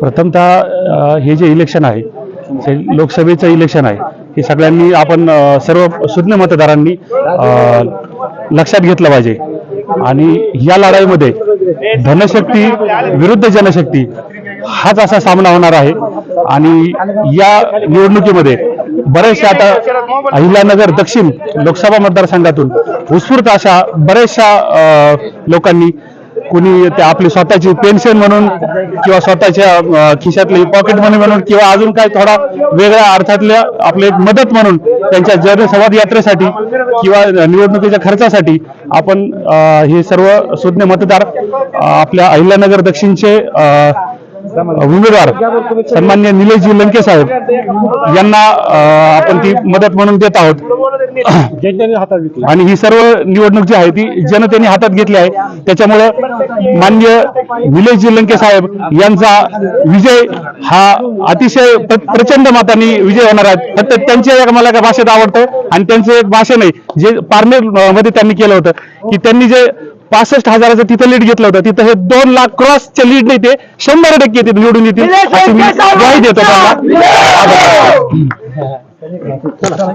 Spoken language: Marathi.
प्रथमतः हे जे इलेक्शन आहे लोकसभेचं इलेक्शन आहे हे सगळ्यांनी आपण सर्व शून्य मतदारांनी लक्षात घेतलं पाहिजे. आणि या लढाईमध्ये धनशक्ती विरुद्ध जनशक्ती हाच असा सामना होणार आहे. आणि या निवडणुकीमध्ये बरेचशा आता अहिल्यानगर दक्षिण लोकसभा मतदारसंघातून उत्स्फूर्त अशा बऱ्याचशा लोकांनी कुणी ते आपली स्वतःची पेन्शन म्हणून किंवा स्वतःच्या खिशातले खिशातली पॉकेट मनी म्हणून किंवा अजून काय थोडा वेगळ्या अर्थातल्या आपले एक मदत म्हणून त्यांच्या जनसंवाद यात्रेसाठी किंवा निवडणुकीच्या खर्चासाठी आपण हे सर्व सुज्ञ मतदार आपल्या अहिल्यानगर दक्षिणचे उमेदवार सन्मान्य निलेशजी लंके साहेब यांना आपण ती मदत म्हणून देत आहोत. आणि ही सर्व निवडणूक जी आहे ती जनतेने हातात घेतली आहे. त्याच्यामुळं मान्य निलेशजी लंके साहेब यांचा विजय हा अतिशय प्र- प्रचंड मतांनी विजय होणार आहे. फक्त त्यांचे एक मला भाषेत आवडतं आणि त्यांचं एक भाषण आहे जे पारनेर अं, मध्ये त्यांनी केलं होतं की त्यांनी जे पासष्ट हजाराचं तिथं लीड घेतलं होतं. तिथं हे दोन लाख क्रॉसचे लीड नाही ते शंभर टक्के तिथे निवडून येतील. देतो त्यांना